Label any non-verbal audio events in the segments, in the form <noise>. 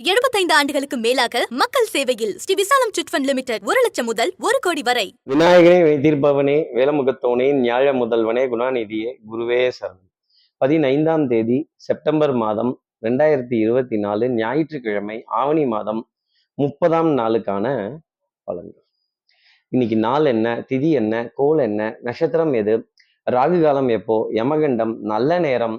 75 ஆண்டுகளுக்கு மேலாக மக்கள் சேவையில் ஸ்ரீ விசாலம் சிட்ஃபண்ட் லிமிடெட் ஒரு லட்சம் முதல் ஒரு கோடி வரை. விநாயகனே வைத்திருப்பவனே வேலமுகத்தோனே ஞாழ முதல்வனே குணாநிதியே குருவே சரணம் பதினைந்தாம் தேதி செப்டம்பர் மாதம் ரெண்டாயிரத்தி இருபத்தி நாலு ஞாயிற்றுக்கிழமை ஆவணி மாதம் முப்பதாம் நாளுக்கான பலன்கள். இன்னைக்கு நாள் என்ன திதி என்ன கோல் என்ன நட்சத்திரம் எது ராகு காலம் எப்போ யமகண்டம் நல்ல நேரம்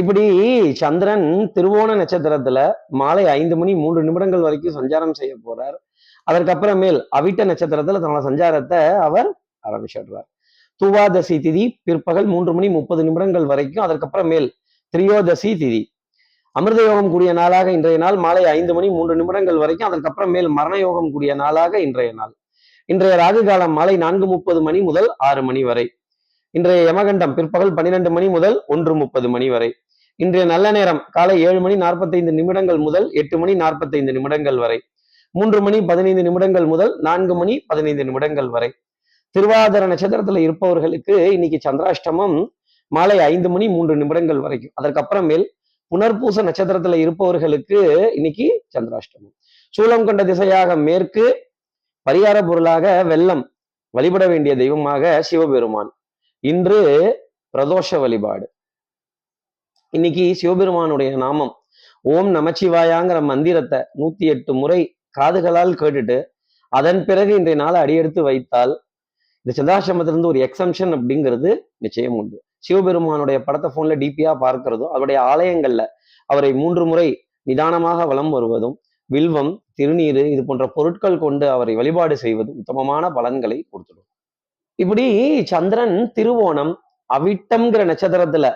இப்படி சந்திரன் திருவோண நட்சத்திரத்துல மாலை ஐந்து மணி மூன்று நிமிடங்கள் வரைக்கும் சஞ்சாரம் செய்ய போறார். அதற்கப்புறமேல் அவிட்ட நட்சத்திரத்துல தன்னோட சஞ்சாரத்தை அவர் ஆரம்பிச்சிடுறார். துவாதசி திதி பிற்பகல் மூன்று மணி முப்பது நிமிடங்கள் வரைக்கும் அதற்கப்புறமேல் திரியோதசி திதி. அமிர்த யோகம் கூடிய நாளாக இன்றைய நாள் மாலை ஐந்து மணி மூன்று நிமிடங்கள் வரைக்கும் அதற்கப்புறமேல் மரண யோகம் கூடிய நாளாக இன்றைய நாள். இன்றைய ராகு காலம் மாலை நான்கு முப்பது மணி முதல் ஆறு மணி வரை. இன்றைய யமகண்டம் பிற்பகல் பன்னிரெண்டு மணி முதல் ஒன்று முப்பது மணி வரை. இன்றைய நல்ல நேரம் காலை ஏழு மணி நாற்பத்தைந்து நிமிடங்கள் முதல் எட்டு மணி நாற்பத்தைந்து நிமிடங்கள் வரை. மூன்று மணி பதினைந்து நிமிடங்கள் முதல் நான்கு மணி பதினைந்து நிமிடங்கள் வரை. திருவாதிர நட்சத்திரத்துல இருப்பவர்களுக்கு இன்னைக்கு சந்திராஷ்டமம் மாலை ஐந்து மணி மூன்று நிமிடங்கள் வரைக்கும். அதற்கப்புறமேல் புனர்பூச நட்சத்திரத்துல இருப்பவர்களுக்கு இன்னைக்கு சந்திராஷ்டமம். சூலம் கொண்ட திசையாக மேற்கு பரிகார பொருளாக வெள்ளம் வழிபட வேண்டிய தெய்வமாக சிவபெருமான். இன்று பிரதோஷ வழிபாடு. இன்னைக்கு சிவபெருமானுடைய நாமம். ஓம் நமச்சிவாயாங்கிற மந்திரத்தை நூத்தி எட்டு முறை காதுகளால் கேட்டுட்டு அதன் பிறகு இன்றைய நாளை அடியெடுத்து வைத்தால் இந்த சதாசிரமத்திலிருந்து ஒரு எக்ஸம்ஷன் அப்படிங்கிறது நிச்சயம் உண்டு. சிவபெருமானுடைய படத்தை போன்ல டிபியா பார்க்கிறதும் அவருடைய ஆலயங்கள்ல அவரை மூன்று முறை நிதானமாக வலம் வருவதும் வில்வம் திருநீர் இது போன்ற பொருட்கள் கொண்டு அவரை வழிபாடு செய்வது உத்தமமான பலன்களை கொடுத்துடும். இப்படி சந்திரன் திருவோணம் அவிட்டம்ங்கிற நட்சத்திரத்துல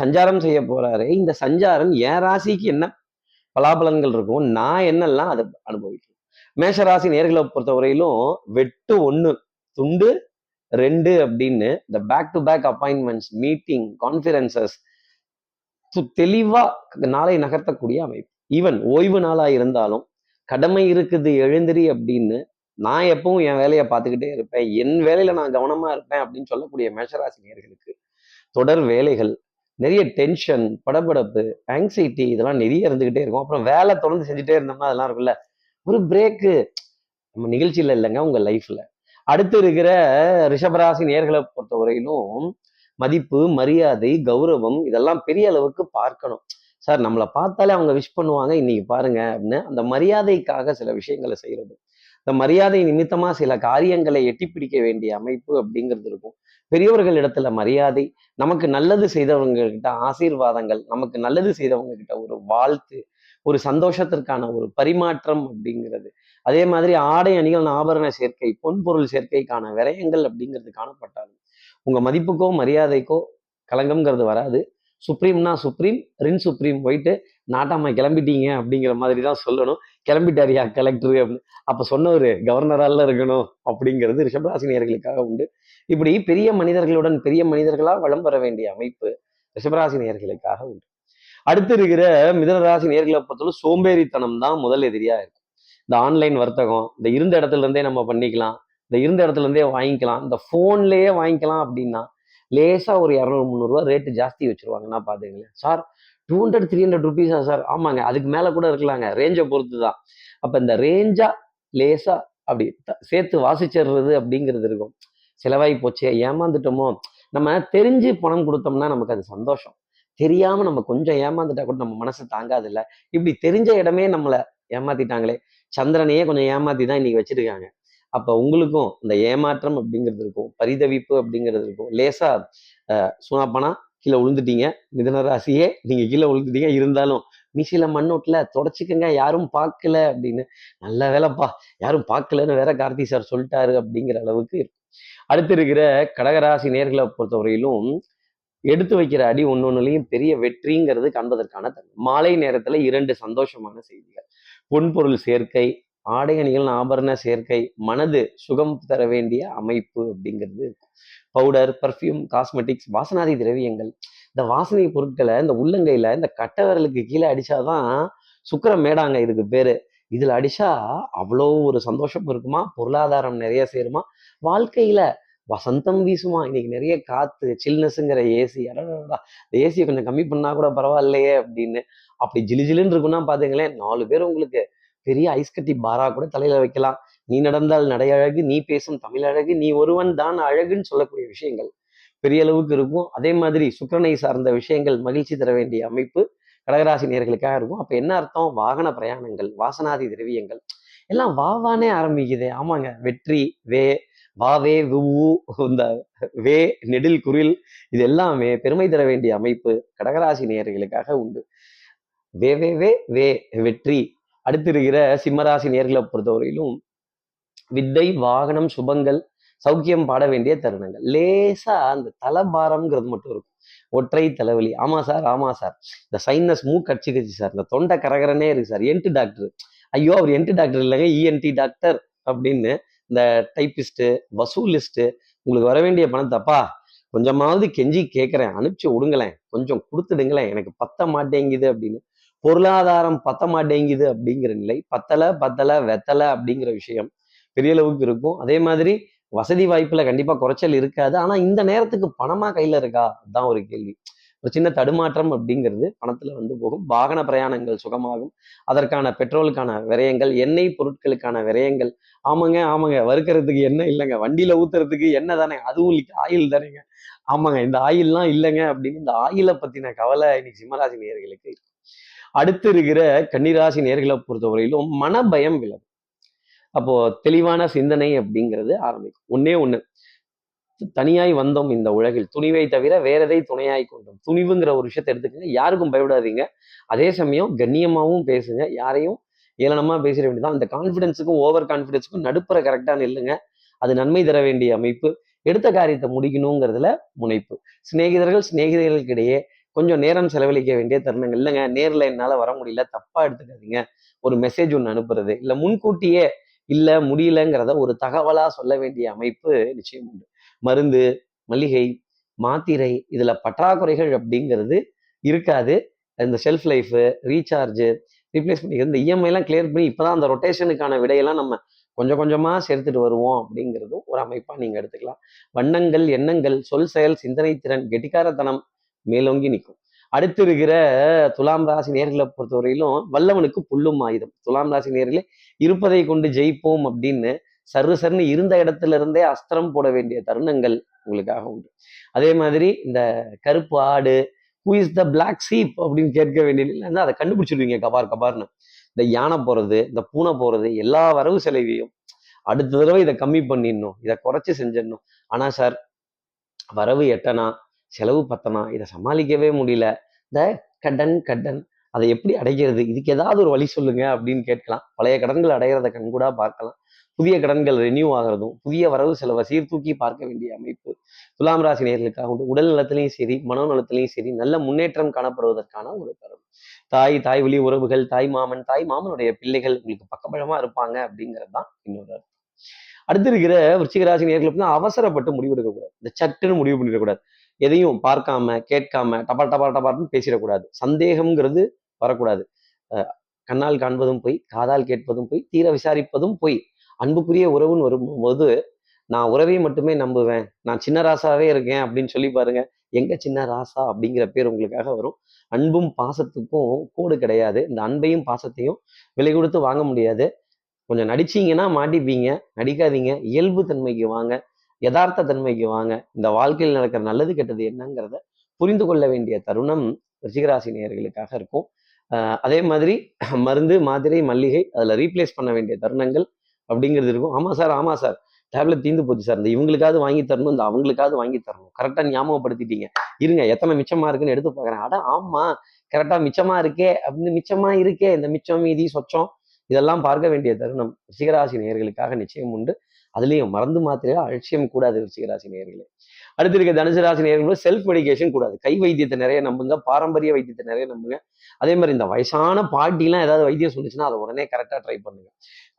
சஞ்சாரம் செய்ய போறாரு. இந்த சஞ்சாரம் என் ராசிக்கு என்ன பலாபலன்கள் இருக்கும்? நான் என்னெல்லாம் அதை அனுபவிக்கணும்? மேஷராசி நேர்களை பொறுத்தவரையிலும் வெட்டு ஒன்று துண்டு ரெண்டு அப்படின்னு இந்த back to back appointments meeting conferences தெளிவா நாளை நகர்த்தக்கூடிய அமைப்பு. ஈவன் ஓய்வு நாளா இருந்தாலும் கடமை இருக்குது எழுந்திரி அப்படின்னு நான் எப்பவும் என் வேலையை பார்த்துக்கிட்டே இருப்பேன். என் வேலையில நான் கவனமா இருப்பேன் அப்படின்னு சொல்லக்கூடிய மேஷராசி நேர்களுக்கு தொடர் வேலைகள் நிறைய டென்ஷன் படபடப்பு ஆங்ஸைட்டி இதெல்லாம் நிறைய இருந்துகிட்டே இருக்கும். அப்புறம் வேலை தொடர்ந்து செஞ்சுட்டே இருந்தோம்னா அதெல்லாம் இருக்குல்ல ஒரு பிரேக்கு நம்ம நிகழ்ச்சியில இல்லைங்க உங்க லைஃப்ல அடுத்து இருக்கிற ரிஷபராசி நேர்களை பொறுத்தவரையிலும் மதிப்பு மரியாதை கௌரவம் இதெல்லாம் பெரிய அளவுக்கு பார்க்கணும். சார் நம்மளை பார்த்தாலே அவங்க விஷ் பண்ணுவாங்க இன்னைக்கு பாருங்க அப்படின்னு அந்த மரியாதைக்காக சில விஷயங்களை செய்யறது. இந்த மரியாதை நிமித்தமா சில காரியங்களை எட்டி பிடிக்க வேண்டிய அமைப்பு அப்படிங்கிறது இருக்கும். பெரியவர்கள் இடத்துல மரியாதை நமக்கு நல்லது செய்தவங்க கிட்ட ஆசீர்வாதங்கள் நமக்கு நல்லது செய்தவங்க கிட்ட ஒரு வாழ்த்து ஒரு சந்தோஷத்திற்கான ஒரு பரிமாற்றம் அப்படிங்கிறது. அதே மாதிரி ஆடை அணிகள் ஆபரண சேர்க்கை பொன்பொருள் சேர்க்கைக்கான விரயங்கள் அப்படிங்கிறது காணப்பட்டாலும் உங்க மதிப்புக்கோ மரியாதைக்கோ கலங்கம்ங்கிறது வராது. சுப்ரீம்னா சுப்ரீம் ரின் சுப்ரீம் போயிட்டு நாட்டாம கிளம்பிட்டீங்க அப்படிங்கிற மாதிரி தான் சொல்லணும். கிளம்பிட்டாரியா கலெக்டர் அப்படின்னு. அப்ப சொன்னவர் கவர்னரால இருக்கணும் அப்படிங்கிறது ரிஷபராசினியர்களுக்காக உண்டு. இப்படி பெரிய மனிதர்களுடன் பெரிய மனிதர்களா வளம் வர வேண்டிய அமைப்பு ரிஷபராசி நேர்களுக்காக உண்டு. அடுத்து இருக்கிற மிதனராசி நேர்களை பொறுத்தவரை சோம்பேறித்தனம் தான் முதல் எதிரியா இருக்கும். இந்த ஆன்லைன் வர்த்தகம் இந்த இருந்த இடத்துல இருந்தே நம்ம பண்ணிக்கலாம் இந்த இருந்த இடத்துல இருந்தே வாங்கிக்கலாம் இந்த போன்லயே வாங்கிக்கலாம் அப்படின்னா லேசா ஒரு இரநூறு முந்நூறுரூவா ரேட்டு ஜாஸ்தி வச்சிருவாங்கன்னா பாத்துங்களேன் sir two hundred three hundred ருபீஸா sir? ஆமாங்க. அதுக்கு மேலே கூட இருக்கலாங்க. ரேஞ்சை பொறுத்து தான் அப்போ இந்த ரேஞ்சா லேசா அப்படி சேர்த்து வாசிச்சிடுறது அப்படிங்கிறது இருக்கும். செலவாகி போச்சே ஏமாந்துட்டோமோ? நம்ம தெரிஞ்சு பணம் கொடுத்தோம்னா நமக்கு அது சந்தோஷம். தெரியாம நம்ம கொஞ்சம் ஏமாந்துட்டா கூட நம்ம மனசு தாங்காது இல்ல இப்படி தெரிஞ்ச இடமே நம்மளை ஏமாத்திட்டாங்களே. சந்திரனையே கொஞ்சம் ஏமாத்தி தான் இன்னைக்கு வச்சிருக்காங்க. அப்ப உங்களுக்கும் இந்த ஏமாற்றம் அப்படிங்கிறது இருக்கும். பரிதவிப்பு அப்படிங்கிறது இருக்கும். லேசா சுனாப்பனா கீழே விழுந்துட்டீங்க மிதன ராசியே நீங்க கீழே விழுந்துட்டீங்க இருந்தாலும் மீசில மண்ணோட்டில் தொடச்சிக்கங்க. யாரும் பார்க்கல அப்படின்னு. நல்ல வேலைப்பா. யாரும் பார்க்கலன்னு வேற கார்த்தி சார் சொல்லிட்டாரு அப்படிங்கிற அளவுக்கு அடுத்து இருக்கிற கடகராசி நேர்களை பொறுத்தவரையிலும் எடுத்து வைக்கிற அடி ஒன்னொன்னுலையும் பெரிய வெற்றிங்கிறது காண்பதற்கான தன்மை மாலை நேரத்துல இரண்டு சந்தோஷமான செய்திகள். பொன்பொருள் சேர்க்கை ஆடை அணிகள் ஆபரண சேர்க்கை மனது சுகம் தர வேண்டிய அமைப்பு அப்படிங்கிறது பவுடர் பர்ஃப்யூம் காஸ்மெட்டிக்ஸ் வாசனாதி திரவியங்கள். இந்த வாசனை பொருட்களை இந்த உள்ளங்கையில இந்த கட்டை விரலுக்கு கீழே அடிச்சாதான் சுக்கிர மேடாங்க இதுக்கு பேரு. இதுல அடிச்சா அவ்வளோ ஒரு சந்தோஷம் இருக்குமா? பொருளாதாரம் நிறைய சேருமா? வாழ்க்கையில வசந்தம் வீசுமா? இன்னைக்கு நிறைய காத்து சில்னஸ்ங்கிற ஏசி அடடா இந்த ஏசியை கொஞ்சம் கம்மி பண்ணா கூட பரவாயில்லையே அப்படின்னு. அப்படி ஜிலு ஜிலுன்னு இருக்குன்னா பாத்தீங்களேன் நாலு பேர் உங்களுக்கு பெரிய ஐஸ்கட்டி பாரா கூட தலையில வைக்கலாம். நீ நடந்தால் நடை அழகு நீ பேசும் தமிழ் அழகு நீ ஒருவன் தான் அழகுன்னு சொல்லக்கூடிய விஷயங்கள் பெரிய அளவுக்கு இருக்கும். அதே மாதிரி சுக்கரனை சார்ந்த விஷயங்கள் மகிழ்ச்சி தர வேண்டிய அமைப்பு கடகராசி நேர்களுக்காக இருக்கும். அப்ப என்ன அர்த்தம்? வாகன பிரயாணங்கள் வாசனாதி திரவியங்கள் எல்லாம் வாவானே ஆரம்பிக்குது. ஆமாங்க. வெற்றி வே வாவே வுவு இந்த வே நெடில் குரில் இது எல்லாமே பெருமை தர வேண்டிய அமைப்பு கடகராசி நேயர்களுக்காக உண்டு. வே வே வே வே வெற்றி அடுத்து இருக்கிற சிம்மராசி நேர்களை பொறுத்தவரையிலும் வித்தை வாகனம் சுபங்கள் சௌக்கியம் பாட வேண்டிய தருணங்கள். லேசா அந்த தலபாரம்ங்கிறது மட்டும் இருக்கும். ஒற்றை தலைவலி. ஆமா சார் ஆமா சார். இந்த சைனஸ் மூ கட்சி கட்சி சார். இந்த தொண்டை கரகரனே இருக்கு சார். என்ட்டு டாக்டர் ஐயோ அவர் என்ட்டு டாக்டர் இல்லைங்க. இஎன்டி டாக்டர் அப்படின்னு இந்த டைப்பிஸ்ட்டு வசூலிஸ்ட்டு உங்களுக்கு வர வேண்டிய பணத்தப்பா கொஞ்சமாவது கெஞ்சி கேட்குறேன் அனுப்பிச்சு விடுங்களேன். கொஞ்சம் கொடுத்துடுங்களேன். எனக்கு பத்த மாட்டேங்குது அப்படின்னு பொருளாதாரம் பத்த மாட்டேங்குது அப்படிங்கிற நிலை பத்தலை பத்தலை வெத்தலை அப்படிங்கிற விஷயம் பெரிய அளவுக்கு இருக்கும். அதே மாதிரி வசதி வாய்ப்புல கண்டிப்பா குறைச்சல் இருக்காது. ஆனா இந்த நேரத்துக்கு பணமா கையில இருக்கா? அதுதான் ஒரு கேள்வி. ஒரு சின்ன தடுமாற்றம் அப்படிங்கிறது பணத்துல வந்து போகும். வாகன பிரயாணங்கள் சுகமாகும். அதற்கான பெட்ரோலுக்கான விரயங்கள் எண்ணெய் பொருட்களுக்கான விரயங்கள். ஆமாங்க ஆமாங்க. வறுக்கிறதுக்கு எண்ணெய் இல்லைங்க. வண்டியில ஊத்துறதுக்கு எண்ணெய் தானே. அதுவும் ஆயில் தானேங்க. ஆமாங்க. இந்த ஆயில்லாம் இல்லைங்க அப்படின்னு இந்த ஆயிலை பத்தின கவலை இன்னைக்கு சிம்மராசி நேர்களுக்கு அடுத்து இருக்கிற கன்னிராசி நேர்களை பொறுத்தவரையிலும் மனபயம் விலகும். அப்போ தெளிவான சிந்தனை அப்படிங்கிறது ஆரம்பிக்கும். ஒண்ணே ஒண்ணு. தனியாய் வந்தோம் இந்த உலகில். துணிவை தவிர வேற எதை துணையாய் கொண்டோம். துணிவுங்கிற ஒரு விஷயத்தை எடுத்துக்கங்க. யாருக்கும் பயப்படாதீங்க. அதே சமயம் கண்ணியமாவும் பேசுங்க. யாரையும் ஏளனமா பேசிட வேண்டியதான் அந்த கான்ஃபிடென்ஸுக்கும் ஓவர் கான்ஃபிடென்ஸுக்கும் நடுப்புற கரெக்டா நில்லுங்க. அது நன்மை தர வேண்டிய அமைப்பு. எடுத்த காரியத்தை முடிக்கணுங்கிறதுல முனைப்பு. சிநேகிதர்கள் சிநேகிதர்களுக்கு இடையே கொஞ்சம் நேரம் செலவழிக்க வேண்டிய தருணங்கள். இல்லைங்க நேரில் என்னால் வர முடியல தப்பாக எடுத்துக்காதீங்க. ஒரு மெசேஜ் ஒன்று அனுப்புறது. இல்லை முன்கூட்டியே இல்லை முடியலங்கிறத ஒரு தகவலாக சொல்ல வேண்டிய அமைப்பு நிச்சயம் உண்டு. மருந்து மளிகை மாத்திரை இதில் பற்றாக்குறைகள் அப்படிங்கிறது இருக்காது. இந்த ஷெல்ஃப் லைஃபு ரீசார்ஜு ரீப்ளேஸ் பண்ணி இந்த இஎம்ஐலாம் கிளியர் பண்ணி இப்பதான் அந்த ரொட்டேஷனுக்கான விடையெல்லாம் நம்ம கொஞ்சம் கொஞ்சமாக சேர்த்துட்டு வருவோம் அப்படிங்கிறதும் ஒரு அமைப்பாக நீங்கள் எடுத்துக்கலாம். வண்ணங்கள் எண்ணங்கள் சொல் செயல் சிந்தனை திறன் கெட்டிக்காரத்தனம் மேலோங்கி நிற்கும். அடுத்து இருக்கிற துலாம் ராசி நேர்களை பொறுத்தவரையிலும் வல்லவனுக்கு புல்லும் ஆயுதம். துலாம் ராசி நேர்களே இருப்பதை கொண்டு ஜெயிப்போம் அப்படின்னு சர்ரு சர்னு இருந்த இடத்துல இருந்தே அஸ்திரம் போட வேண்டிய தருணங்கள் உங்களுக்காக உண்டு. அதே மாதிரி இந்த கருப்பு ஆடு who is the black sheep அப்படின்னு கேட்க வேண்டிய அதை கண்டுபிடிச்சிருவீங்க கபார் கபார்னு. இந்த யானை போறது இந்த பூனை போறது எல்லா வரவு செலவையும் அடுத்த தடவை இதை கம்மி பண்ணிடணும் இதை குறைச்சி செஞ்சிடணும். ஆனா சார் வரவு எட்டனா செலவு பத்தனா இதை சமாளிக்கவே முடியல. இந்த கடன் கடன் அதை எப்படி அடைக்கிறது இதுக்கு ஏதாவது ஒரு வழி சொல்லுங்க அப்படின்னு கேட்கலாம். பழைய கடன்கள் அடைகிறத கண்கூடா பார்க்கலாம். புதிய கடன்கள் ரெனியூ ஆகிறதும் புதிய வரவு செலவை சீர்தூக்கி பார்க்க வேண்டிய அமைப்பு. துலாம் ராசி நேர்களுக்காக உடல் நலத்திலையும் சரி மனோநலத்திலையும் சரி நல்ல முன்னேற்றம் காணப்படுவதற்கான ஒரு தரம் தாய் தாய் வழி உறவுகள் தாய் மாமன் தாய் மாமனுடைய பிள்ளைகள் உங்களுக்கு பக்கபலமா இருப்பாங்க அப்படிங்கிறது தான் இன்னொரு அர்த்தம். அடுத்து இருக்கிற விருச்சிக ராசி நேர்களுக்கு அவசரப்பட்டு முடிவெடுக்கக்கூடாது. இந்த சட்டுன்னு முடிவு பண்ணிடக்கூடாது. எதையும் பார்க்காம கேட்காம டபால் டபால் டபால்னு பேசிடக்கூடாது. சந்தேகம்ங்கிறது வரக்கூடாது. கண்ணால் காண்பதும் போய் காதால் கேட்பதும் போய் தீர விசாரிப்பதும் போய். அன்புக்குரிய உறவுன்னு வரும்போது நான் உறவை மட்டுமே நம்புவேன். நான் சின்ன ராசாவே இருக்கேன் அப்படின்னு சொல்லி பாருங்க. எங்க சின்ன ராசா அப்படிங்கிற பேர் உங்களுக்காக வரும். அன்பும் பாசத்துக்கும் கோடு கிடையாது. இந்த அன்பையும் பாசத்தையும் விலை கொடுத்து வாங்க முடியாது. கொஞ்சம் நடிச்சீங்கன்னா மாட்டிப்பீங்க. நடிக்காதீங்க. இயல்பு தன்மைக்கு வாங்க. யதார்த்த தன்மைக்கு வாங்க. இந்த வாழ்க்கையில் நடக்கிற நல்லது கெட்டது என்னங்கிறத புரிந்து கொள்ள வேண்டிய தருணம் ரிஷிகராசி நேயர்களுக்காக இருக்கும். அதே மாதிரி <clears throat> மருந்து மாத்திரை மல்லிகை அதில் ரீப்ளேஸ் பண்ண வேண்டிய தருணங்கள் அப்படிங்கிறது இருக்கும். ஆமாம் சார் ஆமாம் சார். டேப்லெட் தீந்து போச்சு சார். இந்த இவங்களுக்காவது வாங்கி தரணும் இந்த அவங்களுக்காவது வாங்கி தரணும். கரெக்டாக ஞாபகப்படுத்திட்டீங்க. இருங்க எத்தனை மிச்சமாக இருக்குன்னு எடுத்து பார்க்குறேன். அட ஆமாம் கரெக்டாக மிச்சமாக இருக்கே அப்படின்னு மிச்சமாக இருக்கே. இந்த மிச்சம் மீதி சொச்சம் இதெல்லாம் பார்க்க வேண்டிய தருணம் ரிஷிகராசி நேயர்களுக்காக நிச்சயம் உண்டு. அதுலேயும் மறந்து மாத்திரையா அலட்சியம் கூடாது ரிஷிகராசி நேர்களே அடுத்து இருக்க தனுசு ராசி நேர்களும் செல்ஃப் மெடிகேஷன் கூடாது. கை வைத்தியத்தை நிறைய நம்புங்க பாரம்பரிய வைத்தியத்தை நிறைய நம்புங்க. அதே மாதிரி இந்த வயசான பாட்டிலாம் ஏதாவது வைத்தியம் சொல்லிச்சுன்னா அதை உடனே கரெக்டாக ட்ரை பண்ணுங்க.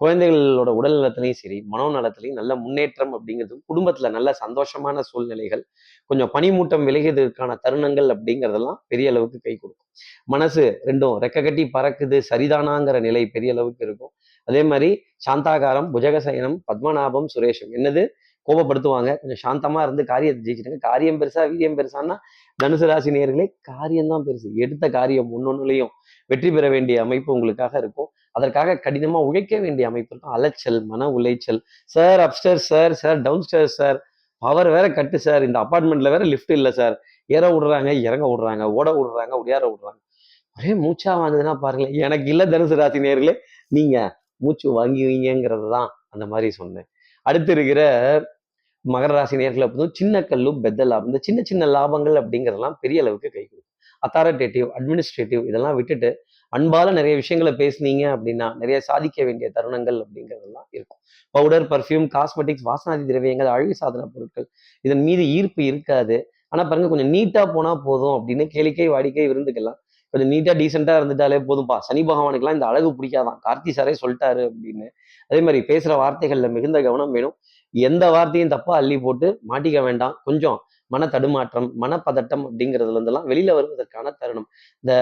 குழந்தைகளோட உடல் நலத்திலையும் சரி மனோநலத்திலையும் நல்ல முன்னேற்றம் அப்படிங்கிறது குடும்பத்தில் நல்ல சந்தோஷமான சூழ்நிலைகள் கொஞ்சம் பனிமூட்டம் விலகியதற்கான தருணங்கள் அப்படிங்கிறதெல்லாம் பெரிய அளவுக்கு கை கொடுக்கும். மனசு ரெண்டும் ரெக்க கட்டி பறக்குது சரிதானாங்கிற நிலை பெரிய அளவுக்கு இருக்கும். அதே மாதிரி சாந்தாகாரம் புஜகசயனம் பத்மநாபம் சுரேஷம். என்னது? கோபப்படுத்துவாங்க. கொஞ்சம் சாந்தமா இருந்து காரியத்தை ஜெயிச்சிடுங்க. காரியம் பெருசா வீரியம் பெருசான்னா தனுசு ராசி நேர்களே காரியம்தான் பெருசு. எடுத்த காரியம் ஒன்னொன்னுலையும் வெற்றி பெற வேண்டிய அமைப்பு உங்களுக்காக இருக்கும். அதற்காக கடினமா உழைக்க வேண்டிய அமைப்பு இருக்கும். அலைச்சல் மன உளைச்சல். Sir upstair sir sir down stair sir. Power வேற கட்டு சார். இந்த அப்பார்ட்மெண்ட்ல வேற லிஃப்ட் இல்லை சார். ஏற விடுறாங்க இறங்க விடுறாங்க ஓட விடுறாங்க உடையார விடுறாங்க. ஒரே மூச்சா வாங்குதுன்னா பாருங்களேன். எனக்கு இல்லை தனுசு ராசி நேர்களே நீங்க மூச்சு வாங்குவீங்கிறது தான் அந்த மாதிரி சொன்னேன். அடுத்து இருக்கிற மகர ராசி நேர்களை பொறுத்தும் சின்ன கல்லும் பெத்த லாபம். இந்த சின்ன சின்ன லாபங்கள் அப்படிங்கிறதெல்லாம் பெரிய அளவுக்கு கை கொடுக்கும். அத்தாரிட்டேட்டிவ் அட்மினிஸ்ட்ரேட்டிவ் இதெல்லாம் விட்டுட்டு அன்பால நிறைய விஷயங்களை பேசுனீங்க அப்படின்னா நிறைய சாதிக்க வேண்டிய தருணங்கள் அப்படிங்கிறதெல்லாம் இருக்கும். பவுடர் பர்ஃப்யூம் காஸ்மெட்டிக்ஸ் வாசனாதி திரவியங்கள் அழகு சாதன பொருட்கள் இதன் மீது ஈர்ப்பு இருக்காது. ஆனால் பாருங்க கொஞ்சம் நீட்டாக போனால் போதும் அப்படின்னு கேளிக்கை வாடிக்கை விருந்துக்கலாம் கொஞ்சம் நீட்டா டீசெண்டாக இருந்துட்டாலே போதும்பா. சனி பகவானுக்கெல்லாம் இந்த அழகு பிடிக்காதான். கார்த்தி சாரே சொல்லிட்டாரு அப்படின்னு. அதே மாதிரி பேசுற வார்த்தைகள்ல மிகுந்த கவனம் வேணும். எந்த வார்த்தையும் தப்பா அள்ளி போட்டு மாட்டிக்க வேண்டாம். கொஞ்சம் மன தடுமாற்றம் மனப்பதட்டம் அப்படிங்கிறதுல இருந்தெல்லாம் வெளியில வருவதற்கான தருணம். இந்த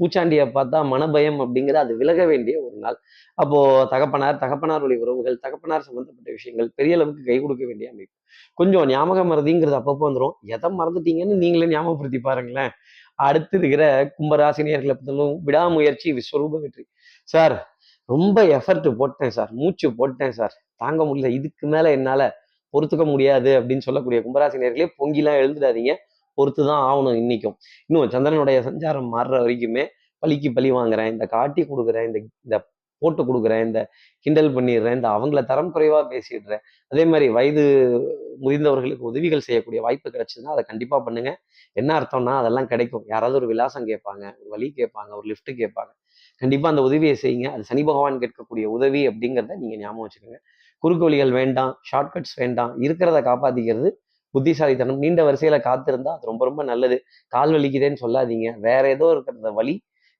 பூச்சாண்டியை பார்த்தா மனபயம் அப்படிங்கிற அது விலக வேண்டிய ஒரு நாள். அப்போ தகப்பனார் தகப்பனார் வழி உறவுகள் தகப்பனார் சம்பந்தப்பட்ட விஷயங்கள் பெரிய அளவுக்கு கை கொடுக்க வேண்டிய அமைப்பு. கொஞ்சம் ஞாபகம் மறதிங்கிறது அப்பப்போ வந்துடும் எதை மறந்துட்டீங்கன்னு நீங்களே ஞாபகப்படுத்தி பாருங்களேன். அடுத்து இருக்கிற கும்பராசினியர்களை பார்த்தாலும் விடாமுயற்சி விஸ்வரூப வெற்றி. சார் ரொம்ப எஃபர்ட் போட்டேன் சார் மூச்சு போட்டேன் சார் தாங்க முடியல. இதுக்கு மேல என்னால பொறுத்துக்க முடியாது அப்படின்னு சொல்லக்கூடிய கும்பராசினியர்களே பொங்கிலாம் எழுந்துடாதீங்க. பொறுத்து தான் ஆகணும் இன்னைக்கும். இன்னும் சந்திரனுடைய சஞ்சாரம் மாறுற வரைக்குமே பலிக்கு பழி வாங்குறேன். இந்த காட்டி கொடுக்குறேன் இந்த இந்த போட்டு கொடுக்குறேன் இந்த கிண்டல் பண்ணிடுறேன் இந்த அவங்கள தரம் குறைவாக பேசிடுறேன். அதே மாதிரி வயது முதிர்ந்தவர்களுக்கு உதவிகள் செய்யக்கூடிய வாய்ப்பு கிடைச்சதுன்னா அதை கண்டிப்பாக பண்ணுங்கள் என்ன அர்த்தம்னா அதெல்லாம் கிடைக்கும். யாராவது ஒரு விலாசம் கேட்பாங்க ஒரு வழி கேட்பாங்க ஒரு லிஃப்ட் கேட்பாங்க. கண்டிப்பா அந்த உதவியை செய்யுங்க. அது சனி பகவான் கேட்கக்கூடிய உதவி அப்படிங்கிறத நீங்க ஞாபகம் வச்சுக்கோங்க. குறுக்கு வழிகள் வேண்டாம் ஷார்ட்கட்ஸ் வேண்டாம். இருக்கிறத காப்பாத்திக்கிறது புத்திசாலித்தனம். நீண்ட வரிசையில காத்திருந்தா அது ரொம்ப ரொம்ப நல்லது. கால் வலிக்குதேன்னு சொல்லாதீங்க. வேற ஏதோ இருக்கிறத வழி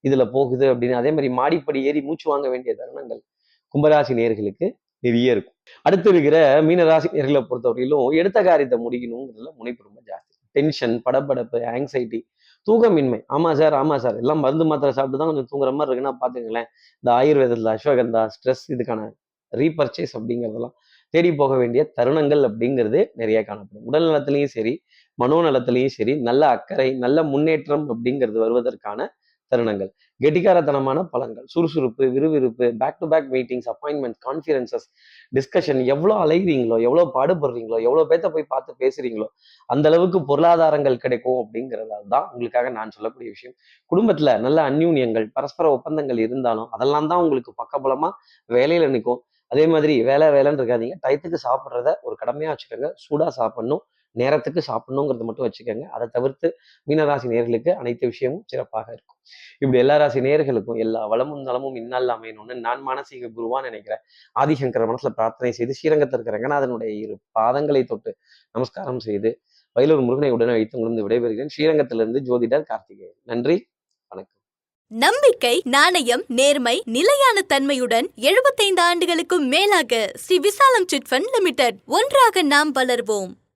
இதுல போகுது அப்படின்னு. அதே மாதிரி மாடிப்படி ஏறி மூச்சு வாங்க வேண்டிய தருணங்கள் கும்பராசி நேர்களுக்கு நிறைய இருக்கும். அடுத்து இருக்கிற மீனராசி நேர்களை பொறுத்தவரையிலும் எடுத்த காரியத்தை முடிக்கணுங்கிறதுல முனைப்பு டென்ஷன் படபடப்பு ஆங்ஸைட்டி தூக்கமின்மை. ஆமாம் சார் ஆமாம் சார் எல்லாம் மருந்து மாத்திரை சாப்பிட்டு தான் கொஞ்சம் தூங்குற மாதிரி இருக்குன்னா பார்த்துங்களேன் இந்த ஆயுர்வேதத்தில் அஸ்வகந்தா ஸ்ட்ரெஸ் இதுக்கான ரீபர்ச்சேஸ் அப்படிங்கிறதெல்லாம் தேடி போக வேண்டிய தருணங்கள் அப்படிங்கிறது நிறைய காணப்படும். உடல் நலத்திலையும் சரி மனோநலத்திலையும் சரி நல்ல அக்கறை நல்ல முன்னேற்றம் அப்படிங்கிறது வருவதற்கான தருணங்கள். கெட்டிக்காரத்தனமான பலன்கள் சுறுசுறுப்பு விறுவிறுப்பு back to back meetings appointment conferences discussion எவ்வளோ அலைகிறீங்களோ எவ்வளோ பாடுபடுறீங்களோ எவ்வளோ பேர்த்த போய் பார்த்து பேசுறீங்களோ அந்த அளவுக்கு பொருளாதாரங்கள் கிடைக்கும் அப்படிங்கிறதால தான் உங்களுக்காக நான் சொல்லக்கூடிய விஷயம். குடும்பத்தில் நல்ல அந்யூன்யங்கள் பரஸ்பர ஒப்பந்தங்கள் இருந்தாலும் அதெல்லாம் தான் உங்களுக்கு பக்கபலமாக வேலையில் நிற்கும். அதே மாதிரி வேலை வேலைன்னு இருக்காதீங்க. டயத்துக்கு சாப்பிட்றத ஒரு கடமையா வச்சுக்கோங்க. சூடாக சாப்பிடணும். நேரத்துக்கு சாப்பிடணுங்கிறத மட்டும் வச்சுக்கோங்க. அதை தவிர்த்து மீனராசி நேர்களுக்கு அனைத்து விஷயமும் சிறப்பாக இருக்கும். இப்படி எல்லா ராசி நேர்களுக்கும் எல்லா வளமும் நலமும் இன்னால் அமையணும்னு நான் மானசீக குருவான்னு நினைக்கிறேன். ஆதிசங்கர மனசுல பிரார்த்தனை செய்து ஸ்ரீரங்கத்தில் இருக்கிற ரங்கநாதனுடைய இரு பாதங்களை தொட்டு நமஸ்காரம் செய்து வயலூர் முருகனை உடனே வைத்து உணர்ந்து விடைபெறுகிறேன். ஸ்ரீரங்கத்திலிருந்து ஜோதிடர் கார்த்திகேயன். நன்றி வணக்கம். நம்பிக்கை நாணயம் நேர்மை நிலையான தன்மையுடன் 75 ஆண்டுகளுக்கும் மேலாக ஸ்ரீ விசாலம் சிட் ஃபண்ட் லிமிடெட் ஒன்றாக நாம் வளர்வோம்.